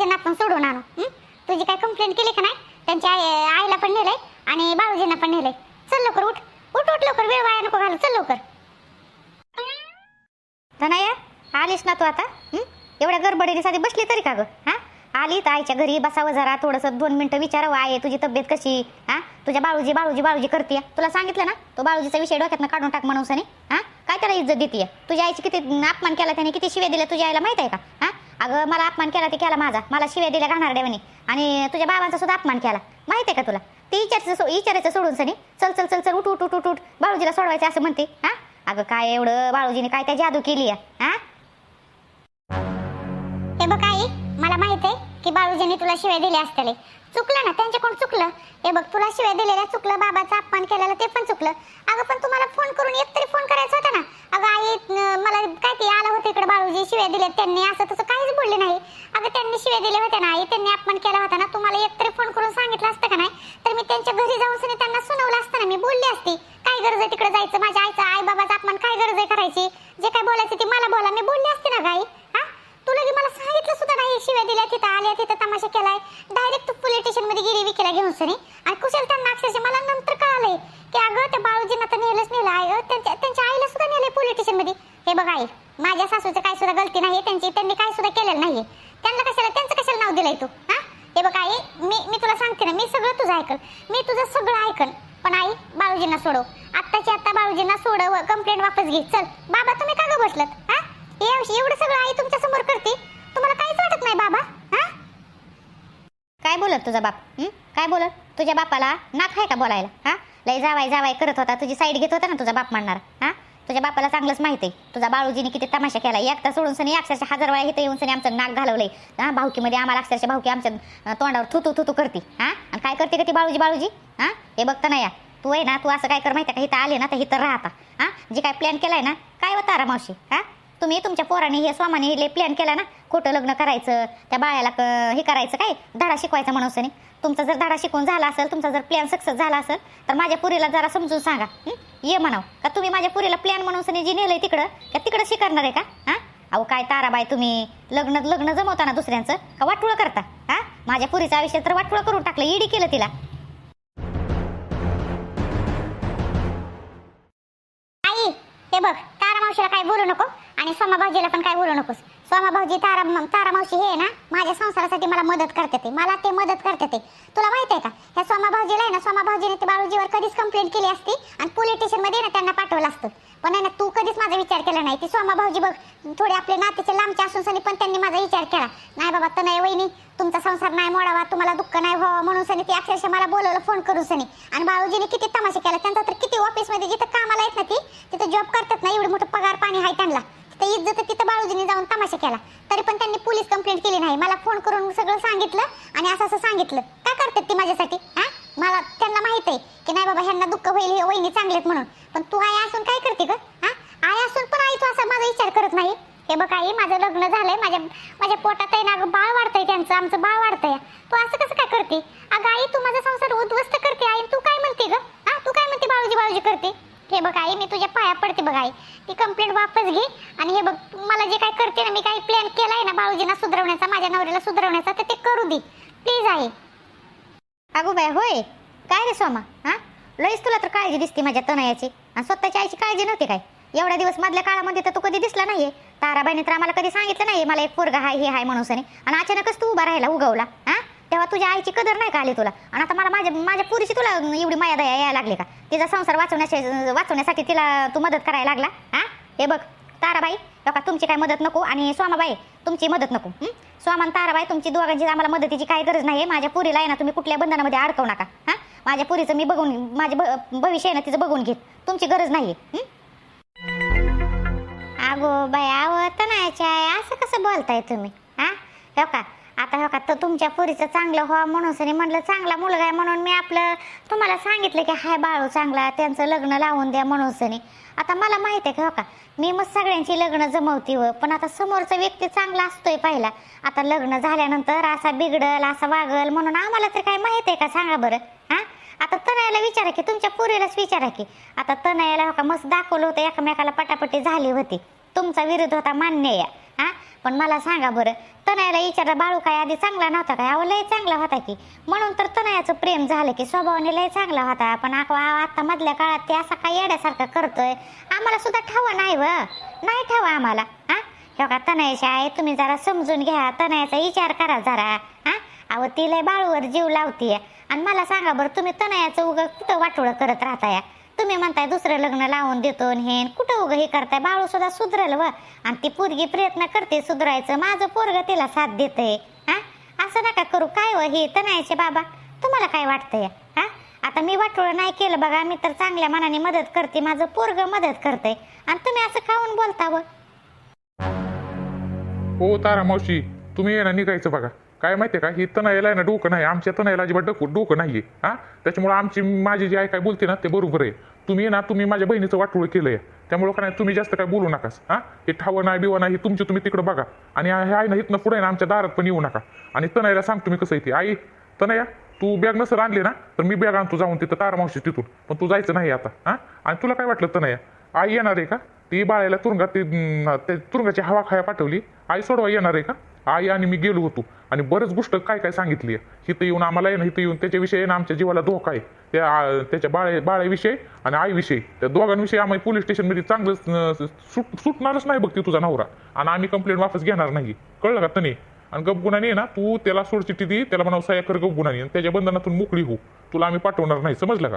बाळूजींना आपण सोडून आणू तुझी काय कंप्लेंट केली का नाही? त्यांच्या आई आईला पण नेलंय आणि बाळूजींना पण नेलंय. चल लवकर उठ. उठ उठ लवकर. वेळ वाया नको घालू. चल लवकर. धनाया आलीस ना तू आता? एवढ्या गडबडीने साधी बसली तरी का ग? हा? आली तर आईच्या घरी बसावं जरा. थोडंसं दोन मिनटं विचारावं. आहे तुझी तब्येत कशी? हा? तुझ्या बाळूजी बाळूजी बाळूजी करते तुला सांगितलं ना? तो बाळूजीचा विषय डोक्यातनं काढून टाक म्हणून हा? काय त्याला इज्जत देते तुझ्या आईची किती अपमान केला त्याने? किती शिव्या दिल्या तुझ्या आईला? माहीत आहे का? हा? अगं मला अपमान केला ते केला माझा. मला शिव्या दिल्या घालणार देवानी आणि तुझ्या बाबांचा सुद्धा अपमान केला. माहिती आहे का तुला? ते विचारायचं सो- विचारायचं सोडून सनी चल चल चल चल उठ उठ उठ उठ उठ. बाळूजीला सोडवायचं असं म्हणते. हा? अगं काय एवढं बाळूजीने काय त्या जादू केली आहे? हा? हे बघ आई मला माहीत आहे की बाळूजींनी तुला शिव्या दिल्या असतले. चुकलं ना त्यांच्याकडून चुकलं. हे बघ तुला शिव्या दिलेल्या चुकलं बाबाचा अपमान केलेला ते पण चुकलं. अगं पण तुम्हाला फोन करून एक तरी फोन करायचा होता ना. अगं आई मला काय ते आलं होतं इकडे बाळूजी शिव्या दिल्या त्यांनी असं तसं काहीच बोलले नाही. अगं त्यांनी शिव्या दिल्या होत्या ना आई त्यांनी अपमान केला होता ना तुम्हाला एक तरी फोन करून सांगितलं असतं का नाही? तर मी त्यांच्या घरी जाऊन त्यांना सुनावलं असतं ना मी बोलली असती. काय गरज आहे तिकडे जायचं? माझ्या आईचा आई बाबाचा अपमान काय गरज आहे करायची? जे काय बोलायचं ते मला बोला मी बोलली असते ना गाई हा तुला की मला सांगितलं सुद्धा नाही शिव्या दिल्या तिथं आल्या तिथं तमाशा केलाय. डायरेक्ट तू पोलीस स्टेशनमध्ये गेली विकेला घेऊन सनी. आणि कुशल त्यांना अक्षरशः मला नंतर कळालंय की अगं त्या बाळूजींना तर नेलंच नेलं. आहे त्यांच्या त्यांच्या आईला सुद्धा नेलंय पोलीस स्टेशनमध्ये. हे बघा आई माझ्या सासूचं काय सुद्धा गलती नाही त्यांची त्यांनी काय सुद्धा केलेलं नाहीये. त्यांना कशाला त्यांचं कशाला नाव दिलंय तू हा? हे बघ आई मी मी तुला सांगते ना मी सगळं तुझं ऐकल. मी तुझं सगळं ऐकल. पण आई बाळूजींना सोडव. आत्ताची आत्ता बाळूजींना सोडव कंप्लेंट वापस घे. चल बाबा तुम्ही का गं बसलत हा? एवढं सगळं आई तुमच्यासमोर करते? तुम्हाला काहीच वाटत नाही बाबा. हा? काय बोलत तुझा बाप? काय बोलत? तुझ्या बापाला नाक आहे का बोलायला? हा? लय जावाय जावाय करत होता. तुझी साईड घेत होता ना तुझा बाप म्हणणार. हा? तुझ्या बापाला चांगलंच माहिती आहे. तुझा बाळूजीने किती तमाशा केला. एकदा सोडून सनी अक्षरशः हजार वेळा इथं येऊन सनी आमचं नाक घालवलंय. हा? भावकीमध्ये आम्हाला अक्षरशः भाऊकी आमच्या तोंडावर थुतू थुतू करते. हा? आणि काय करते का ती बाळूजी बाळूजी? हा? हे बघता ना या तू आहे ना तू असं काय कर माहिती का? इथं आले ना तर इथं राहता. हा? जे काय प्लॅन केलाय ना काय होता रा मावशी? हा? तुम्ही तुमच्या पोराने हे स्वामाने हे प्लॅन केला ना खोटं लग्न करायचं त्या बाळाला क- हे करायचं काय धडा शिकवायचा म्हणून तुमचा जर धडा शिकून झाला असेल तुमचा जर प्लॅन सक्सेस झाला असेल तर माझ्या पुरीला जरा समजून सांगा. ये म्हणाव. का तुम्ही माझ्या पुरीला प्लॅन म्हणून जे जी नेलंय तिकडं का तिकडं शिकणार आहे का? हा? अहो काय ताराबाई तुम्ही लग्न लग्न जमवताना दुसऱ्यांचं का वाटुळं करता? हा? माझ्या पुरीचं आयुष्य तर वाटुळं करून टाकलं ईडी केलं तिला. आई हे बघ मावशीला काय बोलू नको आणि सोमा भाऊजीला पण काय बोलू नकोस. सोमा भाऊजी तारा तारा मावशी हे ना माझ्या संसारासाठी मला मदत करते ते. मला ते मदत करते ते. तुला माहीत आहे का? ह्या सोमा भाऊजीला आहे ना सोमा भाऊजीने ते बाळूजीवर कधीच कंप्लेंट केली असती आणि पोलीस स्टेशनमध्ये ना त्यांना पाठवलं असतं. पण आहे ना तू कधीच माझा विचार केला नाही. ते सोमा भाऊजी बघ थोडे आपले नातेचे लांबचे असून सनी पण त्यांनी माझा विचार केला. नाही बाबा तर नाही वहिनी तुमचा संसार नाही मोडावा तुम्हाला दुःख नाही व्हावा म्हणून सनी ती अक्षरशः मला बोलवलं फोन करून सनी. आणि बाळूजीने किती तमाशा केला त्यांचा तर किती ऑफिसमध्ये जिथं कामाला येत ना ती तिथं जॉब करतात ना एवढं मोठं पगार पाणी आहे त्यांना. तर इज्जत तिथं बाळूजीने जाऊन तमाशा केला. तरी पण त्यांनी पोलीस कंप्लेंट केली नाही. मला फोन करून सगळं सांगितलं आणि असं असं सांगितलं. काय करतात ती माझ्यासाठी? हा? मला त्यांना माहीत आहे की नाही बाबा ह्यांना दुःख होईल हे वहिनी चांगलेत म्हणून. पण तू आई असून काय करते ग? हा? आई असून पण आई तू असा माझा विचार करत नाही. हे बघ आई माझं लग्न झालंय माझ्या माझ्या पोटात आहे ना अगं बाळ वाढतंय त्यांचं आमचं बाळ वाढतंय. तू असं कसं काय करते? अगं आई तू माझा संसार उद्ध्वस्त करते आई तू काय म्हणते ग? हा? तू काय म्हणते बाळूजी बाळूजी करते? हे बघ आई मी तुझ्या पाया पडते बघ आई. ती कंप्लेंट वापस घे आणि हे बघ मला जे काय करते ना मी काही प्लॅन केलाय ना बाळूजींना सुधरवण्याचा माझ्या नवऱ्याला सुधरवण्याचा तर ते करू दे. प्लीज आहे. अगो बाय होय. काय रे सोमा? हा? लईच तुला तर काळजी दिसते माझ्या तनयाची. आणि स्वतःच्या आईची काळजी नव्हती काय? एवढ्या दिवस मधल्या काळामध्ये तर तू कधी दिसला नाहीये. ताराबाईने तर आम्हाला कधी सांगितलं नाही मला एक पोरगा हाय हे हाय म्हणून आणि अचानकच तू उभा राहिला उगवला हा? तेव्हा तुझ्या आईची कदर नाही का आली तुला? आणि आता मला माझ्या माझ्या पुरीची तुला एवढी माया दया यायला लागली का? तिचा संसार वाचवण्याच्या वाचवण्यासाठी तिला तू मदत करायला लागला. हा? हे बघ ताराबाई बघा तुमची काय मदत नको आणि स्वामाबाई तुमची मदत नको. स्वामान ताराबाई तुमची दोघांची आम्हाला मदतीची काही गरज नाही माझ्या पुरीला आहे ना तुम्ही कुठल्या बंधनामध्ये अडकवू नका. हा? माझ्या पुरीचं मी बघून माझे भ- भविष्य आहे ना तिचं बघून घेत. तुमची गरज नाही आहे अगो बाय आवत नाही असं कसं बोलताय तुम्ही? हा? हो का आता हो का? तर तुमच्या पुरीचं चांगलं व्हा म्हणून सनी म्हणलं चांगला मुलगा आहे म्हणून मी आपलं तुम्हाला सांगितलं की हाय बाळू चांगला त्यांचं लग्न लावून द्या म्हणून सनी. आता मला माहीत आहे का हो का? मी मग सगळ्यांची लग्न जमवती व पण आता समोरचा व्यक्ती चांगला असतोय पहिला. आता लग्न झाल्यानंतर असा बिघडल असा वागल म्हणून आम्हाला तर काय माहीत आहे का? सांगा बरं. हा आता तनयाला विचारा की तुमच्या पुरीलाच विचारा की. आता तनयाला हो का मस्त दाखवलं होतं एकमेकाला पटापटी झाली होती. तुमचा विरोध होता मान्य या हा? पण मला सांगा बरं तनयाला विचारलं बाळू काय आधी चांगला नव्हता काय? अहो लय चांगला होता की. म्हणून तर तनयाचं प्रेम झालं की स्वभावाने लय चांगला होता. पण आता मधल्या काळात ते असा काय येड्यासारखं करतोय. आम्हाला सुद्धा ठावा नाही व. नाही ठावा आम्हाला. हा? हे का तनयाशी आहे तुम्ही जरा समजून घ्या. तनयाचा विचार करा जरा. हा? अहो ती लय बाळूवर जीव लावतीये. आणि मला सांगा बरं तुम्ही तनयाचं उग कुठं वाटोळं करत राहताय? तुम्ही म्हणताय दुसरं लग्न लावून देतो हे कुठं उगं हे करताय? बाळू सुद्धा सुधरल व. आणि ती पोरगी प्रयत्न करते सुधरायचं. माझं पोरग तिला साथ देतंय हा? असं नका करू. काय व हे? तनयाचे बाबा. तुम्हाला काय वाटतंय? हा? आता मी वाटोळं नाही केलं बघा. मी तर चांगल्या मनाने मदत करते. माझं पोरग मदत करते आणि तुम्ही असं खाऊन बोलता व. हो तारा मावशी. तुम्ही येणार निघायचं बघा. काय माहितीये का? ही तनयाला ना डोकं नाही. आमच्या तनयाला अजिबात डोकं डोकं नाहीये. हा? त्याच्यामुळे आमची माझी जी आहे काय बोलते ना ते बरोबर आहे. तुम्ही ना तुम्ही माझ्या बहिणीचं वाटोळ केलंय. त्यामुळे काय नाही तुम्ही जास्त काय बोलू नकास हा? हे ठावं नाही बिवं नाही हे तुमची तुम्ही तिकडं बघा. आणि हे आहे ना इथनं पुढे ना आमच्या दारात पण येऊ नका. आणि तनयाला सांग तुम्ही कसं आहे ते. आई तनया तू बॅग नसर आणली ना तर मी बॅग आणतो जाऊन तिथं तारा मावशी तिथून. पण तू जायचं नाही आता हा? आणि तुला काय वाटलं तनया? आई येणार आहे का? ती बाळायला तुरुंगात ती ते तुरुंगाची हवा खाया पाठवली. आई सोडवा येणार आहे का? आई आणि मी गेलो होतो. आणि बरंच गोष्ट काय काय सांगितली इथं येऊन आम्हाला आहे ना इथं येऊन त्याच्याविषयी ना आमच्या जीवाला धोका आहे. त्या त्याच्या बाळे बाळ्याविषयी आणि आईविषयी. त्या दोघांविषयी आम्ही पोलीस स्टेशनमध्ये चांगलं सुट सुटणारच नाही बघ ती तुझा नवरा. आणि आम्ही कंप्लेंट वापस घेणार नाही. कळलं का तने? आणि गपगुणाने ना तू त्याला सोड चिठ्ठी दे त्याला म्हणावं सह्या कर गपगुणाने त्याच्या बंधनातून मोकळी हो. तुला आम्ही पाठवणार नाही. समजलं का?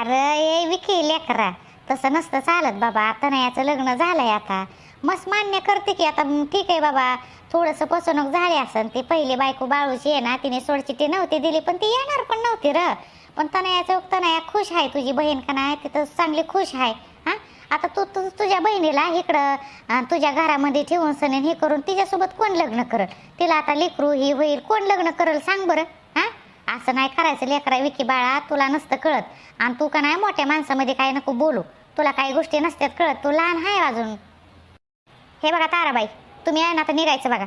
अरे ये विकी लेकरा. तसं नसतं चालत बाबा. आता नाही याचं लग्न झालंय आता. मस्त मान्य करते की आता ठीक आहे बाबा थोडंसं फसवणूक झाली असन ती पहिली बायको बाळूची आहे ना तिने सोडचिट्टी नव्हती दिली पण ती येणार पण नव्हती र. पण तनयाचं तनया खुश आहे तुझी बहीण का नाही ती तर चांगली खुश आहे हा? आता तू तू तुझ्या बहिणीला इकडं तुझ्या घरामध्ये ठेवून सनेन हे करून तिच्यासोबत कोण लग्न करल? तिला आता लेकरू ही होईल कोण लग्न करल सांग बरं हा? असं नाही करायचं लेकरा विकी बाळा तुला नसतं कळत. आणि तू का नाही मोठ्या माणसामध्ये काय नको बोलू. तुला काही गोष्टी नसत्यात कळत तू लहान आहे अजून. हे बघा ताराबाई तुम्ही आहे ना आता निघायचं बघा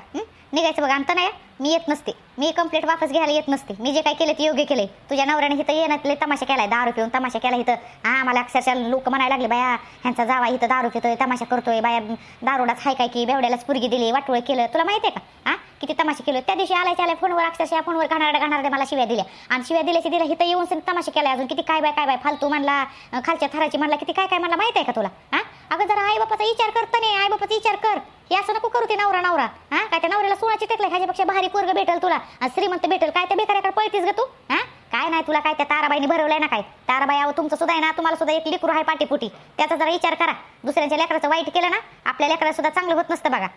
निघायचं बघा आणता नाही मी येत नसते. मी कंप्लेंट वापस घ्यायला येत नसते. मी जे काय केलं ते योग्य केले. तुझ्या नवऱ्याने इथं येण्यातले तमाशा केलाय दारू पिऊन तमाशा केला इथं. हा मला अक्षरशः लोक म्हणायला लागले बाया ह्यांचा जावा इथं दारू पितोय तमाशा करतोय बाया दारूडाच हाय काय की बेवड्यालाच पुरगी दिली वाटोळ केलं. तुला माहिती आहे का? हा किती तमाशा केलं. त्या दिवशी आलाय आल्या फोनवर अक्षरशः फोनवर घाणारड्या घाणारड्या मला शिव्या दिल्या. आणि शिव्या दिल्याची दिल्या इथं येऊन सण तमाशा केलाय अजून. किती काय बाय काय बाय फालतू म्हणला खालच्या थराची म्हणला किती काय काय म्हणला माहिती आहे का तुला? हा? अगं जरा आई बापाचा विचार करता नाही आई बापाचा विचार कर. हे असं नको करू ते नवरा नवरा हा काय त्या नवऱ्याला सोनाची टेकलं ह्याच्यापेक्षा भारी पोरग भेटेल तुला. आणि श्रीमंत भेटेल काय त्या बेकाऱ्याकडे पळतीस ग तू? हा? काय नाही तुला काय त्या ताराबाईने भरवलंय ना काय? ताराबाई अहो तुमचं सुद्धा आहे ना तुम्हाला सुद्धा एक लेकरू आहे पाठीपुटी त्याचा जरा विचार करा. दुसऱ्यांच्या लेकराचं वाईट केलं ना आपल्या लेकराला सुद्धा चांगलं होत नसतं बघा.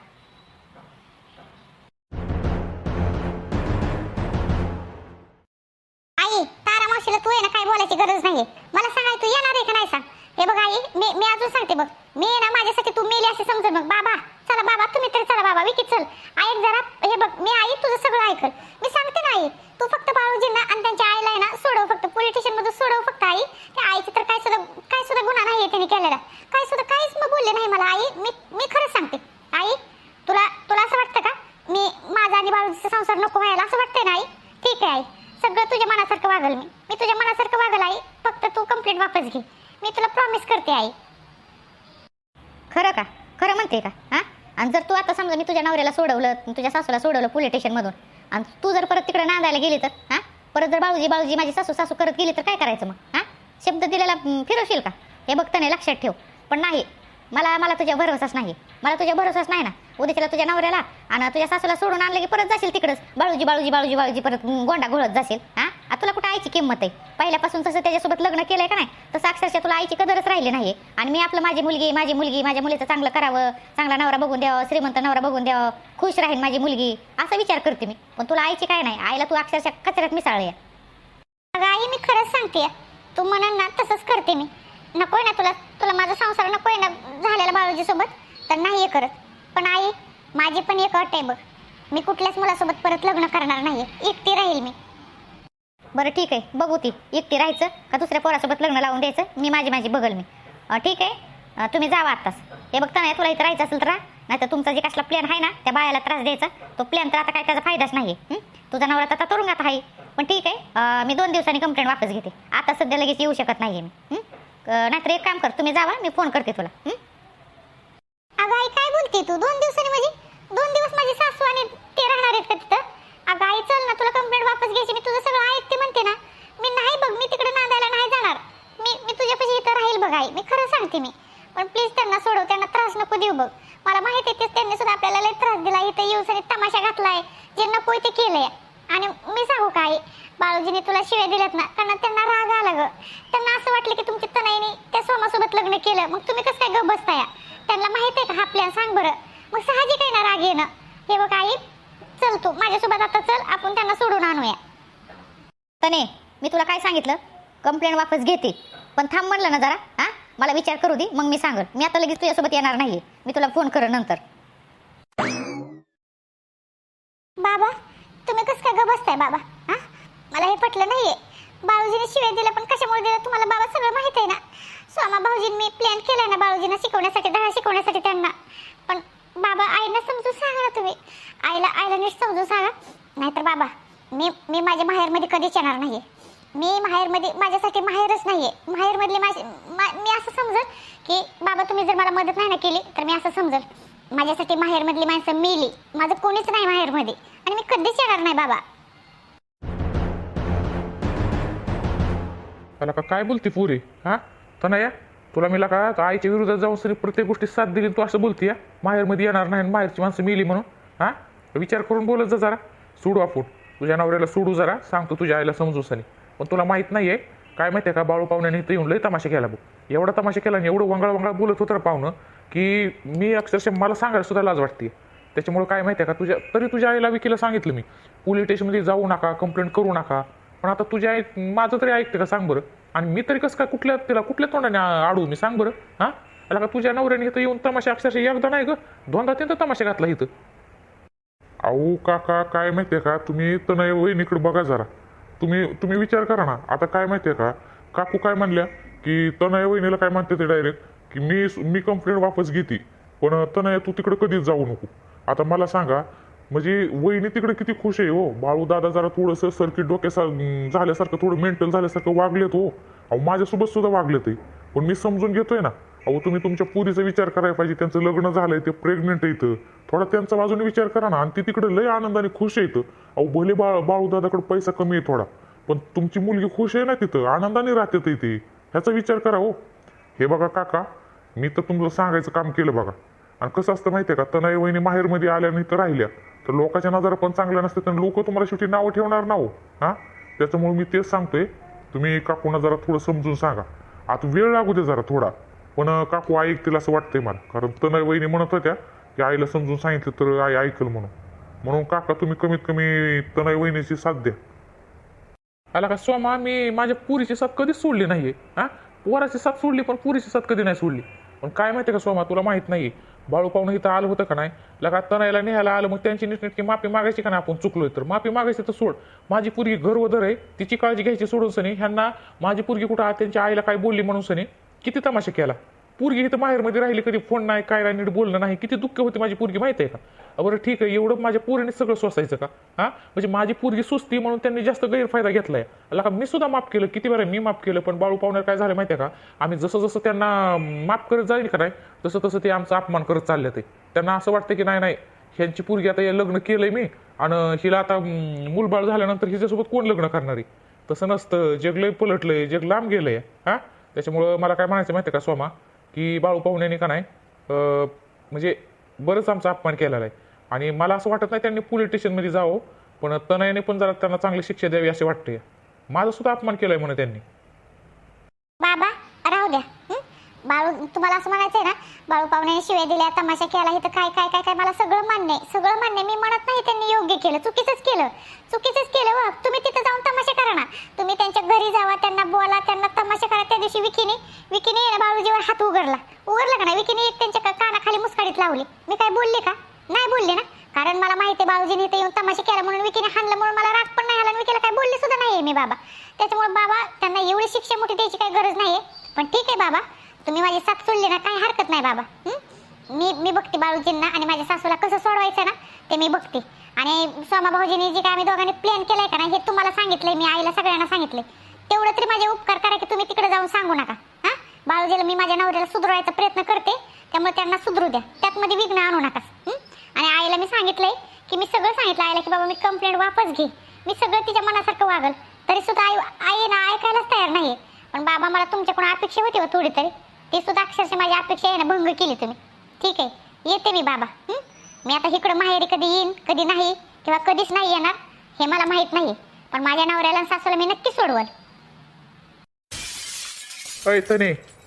आई तारा मावशीला तू आहे ना काय बोलायची गरज नाहीये? मला सांगाय तू येणार आहे का नाही सांग? हे बघ आई मी मी अजून सांगते बघ. मी ना माझ्यासाठी तू मेली असे समजून बघ. बाबा तुम्ही तरी चला बाबा विकी चल ऐक जरा हे बघ मी आई तुझं सगळं ऐकल मी सांगते ना आई तू फक्त बाळूजींना आणि त्यांच्या आईला आहे ना सोडव फक्त पोलीस स्टेशन मधून सोडव फक्त आई त्या आईची तर काय सुद्धा काय सुद्धा गुन्हा नाहीये त्यांनी केलेला काय सुद्धा काहीच मग बोलले नाही मला आई मी मी खरंच सांगते आई तुला तुला असं वाटतं का मी माझा आणि बाळूजीचा संसार नको व्हायला असं वाटतंय ना आई ठीक आहे. सगळं तुझ्या मनासारखं वागल मी. मी तुझ्या मनासारखं वागल आई. फक्त तू कंप्लेंट वापस घे. मी तुला प्रॉमिस करते आई. खरं का? खरं म्हणते का? हा? आणि जर तू आता समजा मी तुझ्या नवऱ्याला सोडवलं तुझ्या सासूला सोडवलं पोलीस स्टेशनमधून आणि तू जर परत तिकडे नांदायला गेली तर हा? परत जर बाळूजी बाळूजी माझी सासू सासू करत गेली तर काय करायचं मग? हा? शब्द दिलेला फिरवशील का? हे बघताना लक्षात ठेव. पण नाही. मला मला तुझ्या भरोसाच नाही. मला तुझ्या भरोसाच नाही ना. उद्याच्याला तुझ्या नवऱ्याला आणि तुझ्या सासूला सोडून आणलं की परत जाशील तिकडंच. बाळूजी बाळूजी बाळूजी बाळूजी परत गोंडा घोळत जाशील. हा? तुला कुठं आईची किंमत आहे? पहिल्यापासून तसं त्याच्यासोबत लग्न केलंय का नाही? तसं अक्षरशः तुला आईची कदरच राहिली नाही आणि मी आपलं माझी मुलगी माझी मुलगी माझ्या मुलीचं चांगलं करावं चांगला नवरा बघून द्यावं श्रीमंत नवरा बघून द्यावं खुश राहील माझी मुलगी असा विचार करते मी. पण तुला आईची काय नाही? आईला तू अक्षरशः कचऱ्यात मिसाळली आई मी खरंच सांगते तू म्हणून ना तसंच करते मी. नकोय ना तुला तुला माझा संसार नकोय ना झालेला बाळूजी सोबत तर नाही करत. पण आई माझी पण एक अट आहे बघ. मी कुठल्याच मुलासोबत परत लग्न करणार नाही एकटी राहील मी. बरं ठीक आहे. बघू ती. एकटी राहायचं का दुसऱ्या पोरासोबत लग्न लावून द्यायचं? मी माझी माझी बघल मी. ठीक आहे. तुम्ही जावा आत्ताच. हे बघता नाही तुला इथं राहायचं असेल तर नाही तर तुमचा जे कसला प्लॅन आहे ना त्या बायाला त्रास द्यायचा. तो प्लॅन तर आता काय त्याचा फायदाच नाही तुझा नवरा आता तुरुंगात आहे. पण ठीक आहे. मी दोन दिवसांनी कंप्लेंट वापस घेते. आता सध्या लगेच येऊ शकत नाही मी. नाहीतर एक काम कर. तुम्ही जावा मी फोन करते तुला. अगं तू. दोन दिवसांनी दोन दिवस माझी सासू आणि ते राहणार आहेत का तिथं? अगं आई चल ना तुला कंप्लेंट वापस घ्यायची. मी तुझं सगळं ऐकते म्हणते ना. मी नाही बघ मी तिकडे नांदायला नाही जाणार. मी मी तुझ्यापाशी इथं राहील बघ आई. मी खरं सांगते मी. पण प्लीज त्यांना सोडव त्यांना त्रास नको देऊ बघ. मला माहिती आहे तेच त्यांनी सुद्धा आपल्याला लय त्रास दिला. इथं येऊन सरी तमाशा घातलाय. जे नको ते केलंय. आणि मी सांगू काय बाळूजीने तुला शिव्या दिल्यात ना कारण त्यांना राग आला ग. त्यांना असं वाटलं की तुमची तनाईने त्या सोमासोबत लग्न केलं. मग तुम्ही कसं काय गप बसताया? त्यांना माहीत आहे का? हा प्लॅन सांग बरं. मग साहजिक आहे ना राग येणं. हे बघ आई चल तू. माझ्यासोबत आता चल आपण त्यांना सोडून आणूया. तने मी तुला काय सांगितलं? कंप्लेंट वापस घेते. पण थांब म्हणलं ना जरा. हा? मला विचार करू दे. मग मी सांगल. मी आता लगेच तुझ्यासोबत येणार नाहीये. मी तुला फोन कर नंतर. बाबा तुम्ही कसं काय ग बसताय बाबा? हा? मला हे पटलं नाहीये. बाळूजीने शिवाय दिलं पण कशामुळे दिलं तुम्हाला बाबा सगळं माहीत आहे ना? स्वामा भाऊजींनी मी प्लॅन केला ना भाऊजींना शिकवण्यासाठी धडा शिकवण्यासाठी त्यांना. पण बाबा आईला समजून सांगा ना तुम्ही. आईला आईला नीट समजून सांगा. नाहीतर बाबा मी मी माझ्या माहेरमध्ये कधीच येणार नाही मी माहेरमध्ये माझ्यासाठी माहेरच नाही आहे माहेरमधली माझी मा- मी असं समजल की बाबा तुम्ही जर मला मदत नाही ना केली तर मी असं समजल. माझ्यासाठी माहेरमधली माणसं मेली. माझं कोणीच नाही माहेरमध्ये. आणि मी कधीच येणार नाही बाबा. त्याला का काय बोलते पुरी हा? तर नाही या तुला मी का आईच्या विरोधात जाऊन सरी प्रत्येक गोष्टी साथ दिली तू असं बोलती या माहेरमध्ये येणार नाही आणि माहेरची माणसं मिली म्हणून हां? विचार करून बोलत जा जरा. सोडू आपण तुझ्या नवऱ्याला सोडू जरा. सांगतो तुझ्या आईला समजू सनी. पण तुला माहीत नाही आहे काय माहिती आहे का बाळू पाहुण्याने इथं येऊन लय तमाशा केला बघ. एवढा तमाशा केला आणि एवढं वंगळा वंगळा बोलत होतं पाहुणं की मी अक्षरशः मला सांगायला सुद्धा लाज वाटते. त्याच्यामुळे काय माहिती आहे का तुझ्या तरी तुझ्या आईला विकीला सांगितलं मी. पोलीस स्टेशनमध्ये जाऊ नका कंप्लेंट करू नका. पण आता तुझ्या आई माझं तरी ऐकते का सांग बरं. आणि मी तरी कसं काय कुठल्या तिला कुठल्या तोंडाने आडू मी सांग बरं. हां? का तुझ्या नवऱ्याने इथं येऊन तमाशा अक्षरशः एकदा नाही ग दोनदा तीनदा तमाशा घातला इथं. अहो काका काय माहितीये का? तुम्ही तनय वहिनीकडे बघा जरा. तुम्ही तुम्ही विचार करा ना. आता काय माहितीये का? काकू काय म्हणल्या की तनय वहिनीला काय म्हणते ते डायरेक्ट की मी मी कंप्लेंट वापस घेते पण तनय तू तिकडे कधीच जाऊ नको. आता मला सांगा म्हणजे वहिनी तिकडे किती खुश आहे हो. बाळू दादा जरा थोडंसं सर्किट डोक्यासा झाल्यासारखं थोडं मेंटल झाल्यासारखं वागलेत हो. अहो माझ्यासोबत सुद्धा वागले ते. पण मी समजून घेतोय ना. अहो तुम्ही तुमच्या पुरीचा विचार करायला पाहिजे. त्यांचं लग्न झालंय ते प्रेग्नेंट आहे थोडा त्यांचा बाजूने विचार करा ना. आणि ती तिकडे लय आनंदाने खुश आहेत. अहो भले बा बाळू दादाकडे पैसा कमी आहे थोडा. पण तुमची मुलगी खुश आहे ना तिथं. आनंदाने राहते ते इथे. ह्याचा विचार करा हो. हे बघा काका. मी तर तुमचं सांगायचं काम केलं बघा. आणि कसं असतं माहितीये का? तनाई वहिनी माहेरमध्ये आल्या नाही तर राहिल्या. तर लोकांच्या नजर पण चांगल्या नसते तर लोक तुम्हाला शेवटी नावं ठेवणार ना हो? हा त्याच्यामुळे मी तेच सांगतोय. तुम्ही काकूना जरा थोडं समजून सांगा. आता वेळ लागू दे जरा थोडा. पण काकू ऐकतील असं वाटतंय मला. कारण तनय वहिनी म्हणत होत्या की आईला समजून सांगितलं तर आई ऐकल म्हणून. म्हणून काका तुम्ही कमीत कमी तनय वहिनीची साथ द्या. आला का? सोमा मी माझ्या पुरीची साथ कधीच सोडली नाहीये हा? पोराची साथ सोडली पण पुरीची साथ कधी नाही सोडली? पण काय माहिती का सोमा तुला माहीत नाही बाळू पाहुणं इथं आलं होतं का नाही? लगा तणायला न्यायला आलं मग त्यांची नीटनेटकी माफी मागायची का नाही आपण? चुकलोय तर. माफी मागायची तर सोड. माझी पुरगी गर्वधर आहे तिची काळजी घ्यायची सोडून सनी. ह्यांना माझी पुरगी कुठं त्यांच्या आईला काय बोलली म्हणून सनी? किती तमाशा केला? पुरगी इथं माहेरमध्ये राहिली कधी फोन नाही काय नाही नीट बोलणं नाही. किती दुःख होती माझी पुरगी माहिती आहे का बरं ठीक आहे एवढं माझ्या पोरीने सगळं सोसायचं का? हा? म्हणजे माझी पोरगी सुस्ती म्हणून त्यांनी जास्त गैरफायदा घेतलाय. अला का मी सुद्धा माफ केलं किती बरं मी माफ केलं पण बाळू पाहुण्याला काय झालं माहिती आहे का? आम्ही जसं जसं त्यांना माफ करत जाईल का नाही तसं तसं ते आमचा अपमान करत चालले ते. त्यांना असं वाटतं की नाही नाही ह्यांची पोरगी आता हे लग्न केलंय मी आणि हिला आता मूलबाळ झाल्यानंतर हिच्यासोबत कोण लग्न करणार? आहे तसं नसतं जग लय पलटलंय जग लांब गेलंय हा? त्याच्यामुळं मला काय म्हणायचं माहिती आहे का सोमा? की बाळू पाहुण्याने का नाही म्हणजे बरंच आमचा अपमान केलेला आहे. आणि मला असं वाटत नाही त्यांनी पोलीस स्टेशनमध्ये जावं पण तनयाने पण जरा त्यांना चांगली शिक्षा द्यावी असे वाटते. माझा सुद्धा अपमान केलाय म्हणे त्यांनी. बाबा राहू द्या. बाळू तुम्हाला असं म्हणायचंय ना बाळू पाहुण्याने शिवाय दिल्या तमाशा केला इथं काय काय काय काय मला सगळं मान्य आहे सगळं मान्य मी म्हणत नाही त्यांनी योग्य केलं चुकीचंच केलं. चुकीचंच केलं वा तुम्ही तिथं जाऊन तमाशा करा ना. तुम्ही त्यांच्या घरी जावा त्यांना बोला त्यांना तमाशा करा. त्या दिवशी विकीने विकीने ना बाळूजीवर हात उघडला. उघडला का ना विकीने एक त्यांच्या कानाखाली मुस्काडीत लावली. मी काय बोलले का? नाही बोलले ना. कारण मला माहिती आहे बाळूजीने इथे येऊन तमाशा केला म्हणून विकीने हाणलं म्हणून मला राग पण नाही आला आणि विकीला काय बोलले सुद्धा नाहीये मी बाबा. त्याच्यामुळे बाबा त्यांना एवढी शिक्षा मोठी द्यायची काही गरज नाहीये. पण ठीक आहे बाबा. तुम्ही माझी साथ सोडली ना काही हरकत नाही बाबा. मी मी बघते बाळूजींना आणि माझ्या सासूला कसं सोडवायचं ना ते मी बघते. आणि सोमा भाऊजींनी जे काय आम्ही दोघांनी प्लॅन केलाय का नाही हे तुम्हाला सांगितलंय मी आईला सगळ्यांना सांगितलंय. तेवढं तरी माझे उपकार करा की तुम्ही तिकडे जाऊन सांगू नका. हा? बाळूजीला मी माझ्या नवऱ्याला सुधरवायचा प्रयत्न करते त्यामुळे त्यांना सुधरू द्या. त्यात मध्ये विघ्न आणू नका. आणि आईला मी सांगितलंय की मी सगळं सांगितलं आईला की बाबा मी कंप्लेंट वापस घे. मी सगळं तिच्या मनासारखं वागल. तरी सुद्धा आई आई ना ऐकायलाच तयार नाही पण बाबा मला तुमच्याकडून अपेक्षा होती हो थोडी तरी ती सुद्धा अक्षरशः माझी अपेक्षा आहे ना भंग केली तुम्ही. ठीक आहे. येते मी बाबा. मी आता इकडं माहेरी कधी येईन कधी नाही किंवा कधीच नाही येणार हे मला माहीत नाही पण माझ्या नवऱ्याला आणि सासूला मी नक्की सोडवल. अय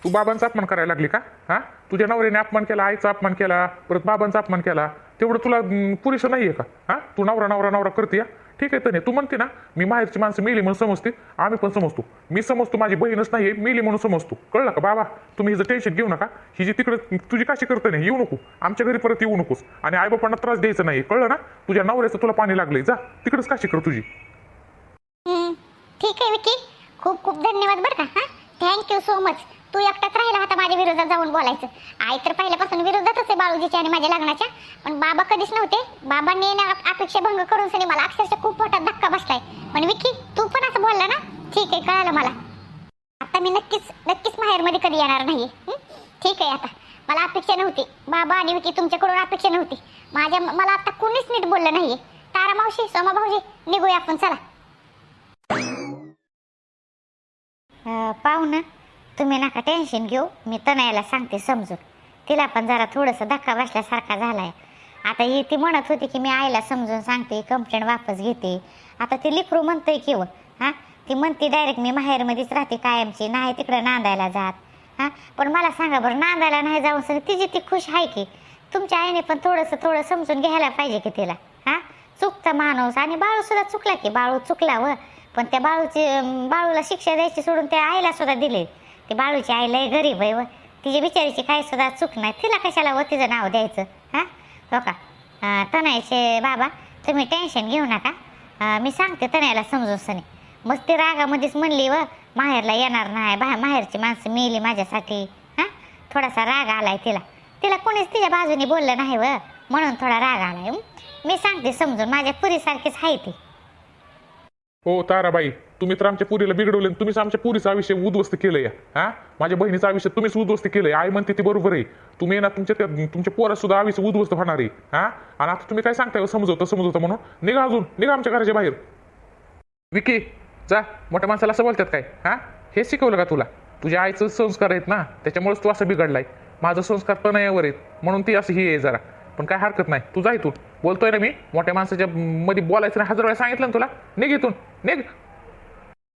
तू बाबांचा अपमान करायला लागली का? हा? तुझ्या नवऱ्याने अपमान केला आईचा अपमान केला परत बाबांचा अपमान केला. तेवढं तुला पुरेसं नाहीये का? हा? तू नवरा नवरा नवरा करते या ठीक आहे तने तू म्हणते ना मी माहेरची माणसं मेली म्हणून समजते आम्ही पण समजतो. मी समजतो माझी बहीणच नाहीये मेली म्हणून समजतो. कळलं का बाबा? तुम्ही हिचं टेन्शन घेऊ नका. ही जी तिकडे तुझी काशी करते नाही येऊ नको. आमच्या घरी परत येऊ नकोस. आणि आईबापांना त्रास द्यायचा नाही कळलं ना? तुझ्या नवऱ्याचं तुला पाणी लागलंय. जा तिकडेच काशी कर तुझी. ठीक आहे विकी. खूप खूप धन्यवाद बरं का थँक्यू सो मच तू एकटाच राहिला होता माझ्या विरोधात जाऊन बोलायचं. आई तर पहिल्यापासून विरोधातच आहे बाळूजीच्या आणि माझ्या लग्नाच्या. पण बाबा कधीच नव्हते. बाबांनी येणार अपेक्षा भंग करून सनी मला अक्षरशः खूप मोठा धक्का बसलाय. पण विकी तू पण असं बोलला ना? ठीक आहे कळालं मला. आता मी नक्कीच नक्कीच माहेरमध्ये कधी येणार नाही ठीक आहे आता. मला अपेक्षा नव्हती. बाबा आणि विकी तुमच्याकडून अपेक्षा नव्हती. माझ्या मला आता कोणीच नीट बोललं नाहीये. तारा मावशी सोमा भाऊजी निघूया आपण चला. पाहू ना. तुम्ही नका टेन्शन घेऊ. मी तनयाला सांगते समजून. तिला पण जरा थोडंसं धक्का बसल्यासारखा झालाय. आता ही ती म्हणत होती की मी आईला समजून सांगते कंप्लेंट वापस घेते. आता ती लिखरू म्हणतोय की हो, व हां? ती म्हणते डायरेक्ट मी माहेरमध्येच राहते कायमची नाही तिकडं नांदायला जात. हां? पण मला सांगा बरं नांदायला नाही जाऊन सर तिची ती खुश आहे की? तुमच्या आईने पण थोडंसं थोडं समजून घ्यायला पाहिजे की तिला हां? चुकता माणूस आणि बाळूसुद्धा चुकला की बाळू चुकला व. पण त्या बाळूची बाळूला शिक्षा द्यायची सोडून त्या आईला सुद्धा दिले. ती बाळूची आई लय गरीब आहे व. तिची बिचारीची काही सुद्धा चूक नाही. तिला कशाला व तिचं नाव द्यायचं? हां? हो का? तनयाचे बाबा तुम्ही टेन्शन घेऊ नका. मी सांगते तनयाला समजून सनी. मग ती रागामध्येच म्हणली व माहेरला येणार नाही बा माहेरची माणसं मेली माझ्यासाठी. हां? थोडासा राग आलाय तिला. तिला कोणीच तिच्या बाजूने बोललं नाही व. म्हणून थोडा राग आलाय. मी सांगते समजून माझ्या पुरीसारखीच आहे ती. हो ताराबाई तुम्ही तर आमच्या पुरीला बिघडवले तुम्हीच आमच्या पुरीचं आयुष्य उद्ध्वस्त केलं या हा? माझ्या बहिणीचं आयुष्य तुम्हीच उद्ध्वस्त केलंय. आई म्हणते ती बरोबर आहे. तुम्ही ना तुमच्या त्या तुमच्या पोरात सुद्धा आयुष्य उद्ध्वस्त होणार आहे हा? आणि आता तुम्ही काय सांगताय हो, समजवतं समजवतं म्हणून? निघा अजून निघा आमच्या घराच्या बाहेर. विकी जा. मोठ्या माणसाला असं बोलतात काय हा? हे शिकवलं का तुला? तुझ्या आईचं संस्कार आहेत ना त्याच्यामुळेच तू असं बिघडलाय. माझं संस्कार पण यावर आहेत. म्हणून ती असं ही आहे जरा. पण काय हरकत नाही. तू जा इथून. बोलतोय ना मी. मोठ्या माणसाच्या मध्ये बोलायचं नाही. हजार वेळा सांगितलं ना तुला. निघ इथून. निघ.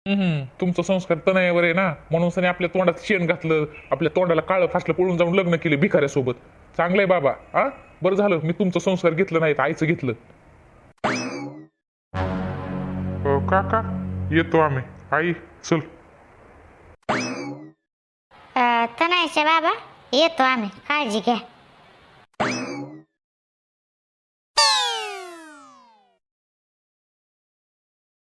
हम्म, तुमचं संस्कार तनयावर आहे ना. म्हणून सनी आपल्या तोंडात शेण घातलं. आपल्या तोंडाला काळं फासलं पळून जाऊन लग्न केले भिकाऱ्यासोबत. चांगलंय बाबा. हा? बरं झालं. मी तुमचं संस्कार घेतलं नाही आईचं घेतलं. हो काका येतो आम्ही. आई चल. अं, तनयाचे बाबा येतो आम्ही. काळजी घ्या.